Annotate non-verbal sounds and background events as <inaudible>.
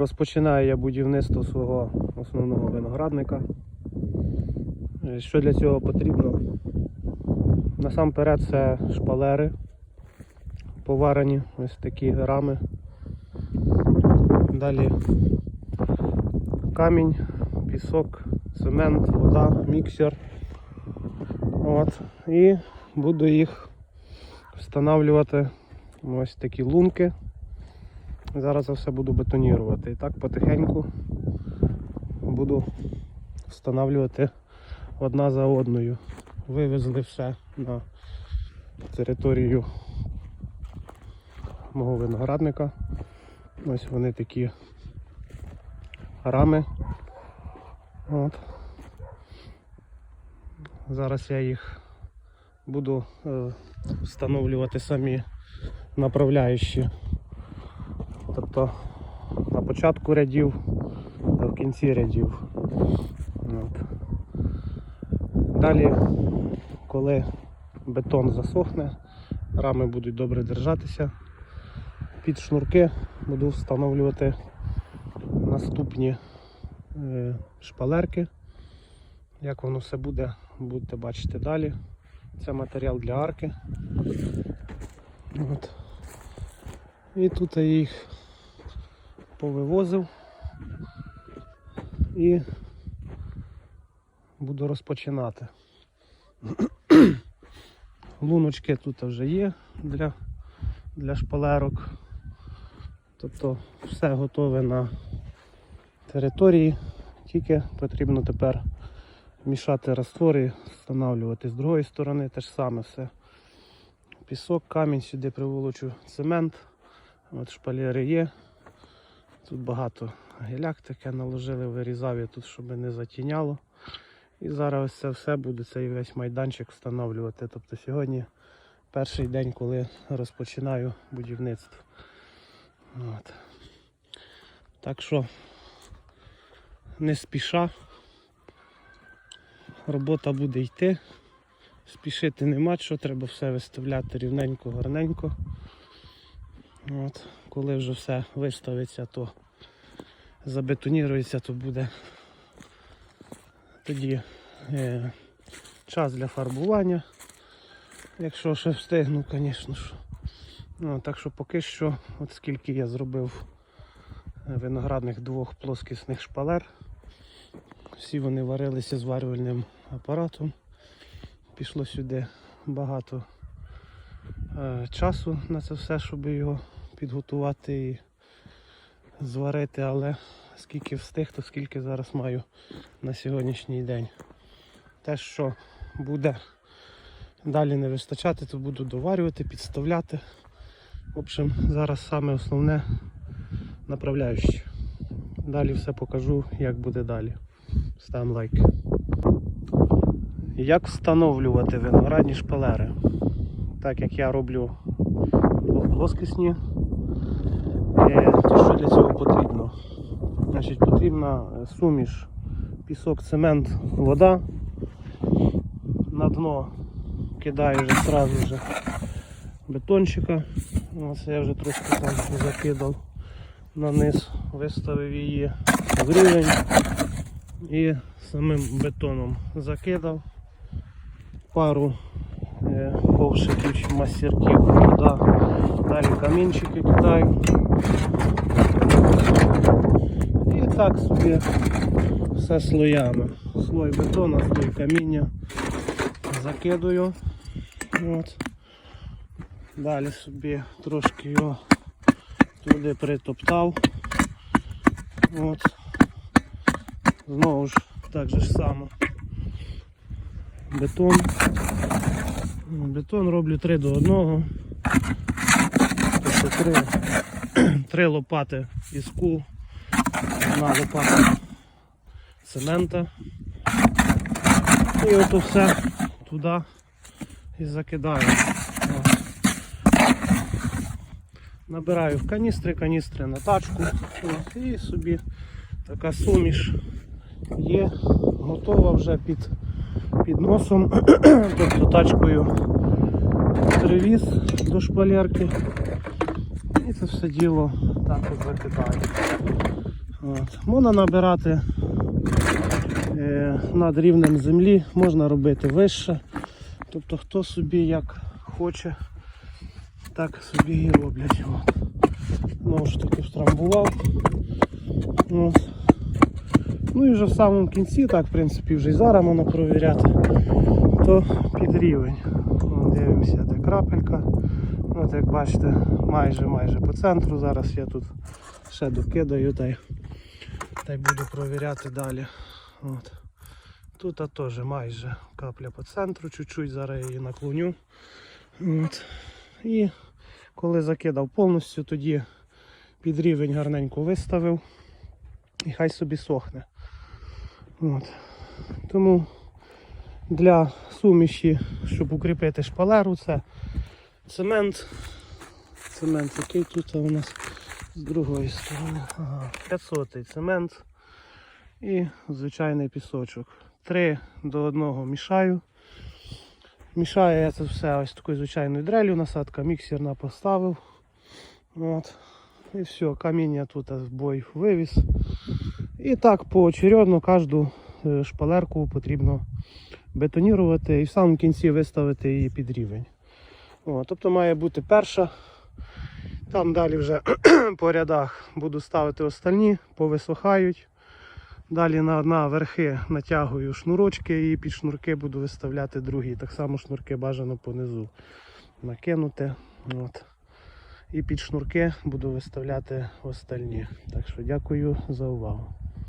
Розпочинаю я будівництво свого основного виноградника. Що для цього потрібно? Насамперед це шпалери поварені, ось такі рами. Далі камінь, пісок, цемент, вода, міксер. От. І буду їх встановлювати ось такі лунки. Зараз я все буду бетонірувати. І так потихеньку буду встановлювати одна за одною. Вивезли все на територію мого виноградника. Ось вони такі рами. От. Зараз я їх буду е, встановлювати самі направляючі. Тобто на початку рядів, а в кінці рядів. От. Далі, коли бетон засохне, рами будуть добре держатися. Під шнурки буду встановлювати наступні е, шпалерки. Як воно все буде, будете бачити далі. Це матеріал для арки. От. І тут я їх повивозив і буду розпочинати. <clears throat> Луночки тут вже є для, для шпалерок. Тобто все готове на території, тільки потрібно тепер мішати раствори, встановлювати з другої сторони те ж саме все. Пісок, камінь, сюди приволочу цемент. От шпалери є. Тут багато гіляк таке наложили, вирізав я тут, щоб не затіняло. І зараз це все буде цей весь майданчик встановлювати. Тобто сьогодні перший день, коли розпочинаю будівництво. От. Так що не спіша. Робота буде йти. Спішити нема що, треба все виставляти рівненько, гарненько. От, коли вже все виставиться, то забетонірується, то буде тоді е, час для фарбування. Якщо ще встигну, звісно ж. Ну, так що поки що, от скільки я зробив е, виноградних двох плоскісних шпалер. Всі вони варилися зварювальним апаратом. Пішло сюди багато е, часу на це все, щоб його підготувати і зварити, але скільки встиг, то скільки зараз маю на сьогоднішній день. Те, що буде далі не вистачати, то буду доварювати, підставляти. В общем, зараз саме основне направляюче. Далі все покажу, як буде далі. Став лайк. Як встановлювати виноградні шпалери? Так як я роблю двохплоскісні, то що для цього потрібно? Значить, потрібна е, суміш пісок, цемент, вода. На дно кидаю вже сразу же бетончика. Ось я вже трошки там закидав на низ, виставив її в рівень і самим бетоном закидав пару е, ковшиків чи мастерків туди. Далі камінчики кидаю. І так собі все слоями. Слой бетона, слой каміння закидую. От. Далі собі трошки його туди притоптав. От. Знову ж так же ж само. Бетон. Бетон роблю 3 до 1. Тобто 3, 3 <clears throat> лопати піску, одна лопата цемента. І ото все туди і закидаю. Набираю в каністри, каністри на тачку і собі така суміш є, готова вже під, під носом, <clears throat> тобто тачкою привіз до шпалерки і це все діло так от закидаю. От. Можна набирати е, над рівнем землі, можна робити вище. Тобто хто собі як хоче, так собі і роблять. Знову ж таки втрамбував. От. Ну і вже в самому кінці, так, в принципі, вже і зараз можна провіряти, то під рівень. Дивимося, де крапелька. От як бачите, майже майже по центру. Зараз я тут ще докидаю та й, та й буду провіряти далі. От. Тут теж майже капля по центру, чуть-чуть, зараз її наклоню. От. І коли закидав повністю, тоді під рівень гарненько виставив і хай собі сохне. От. Тому для суміші, щоб укріпити шпалеру, це цемент. Цемент, який тут у нас з другої сторони. Ага, 500 цемент і звичайний пісочок. Три до одного мішаю. Мішаю я це все ось такою звичайною дрелью, насадка міксерна поставив. От. І все, каміння тут в бой вивіз. І так поочередно кожну е, шпалерку потрібно бетонірувати і в самому кінці виставити її під рівень. О, тобто має бути перша. Там далі вже <clears throat> по рядах буду ставити остальні, повисохають. Далі на, на верхи натягую шнурочки і під шнурки буду виставляти другі. Так само шнурки бажано понизу накинути. От. І під шнурки буду виставляти остальні. Так що дякую за увагу.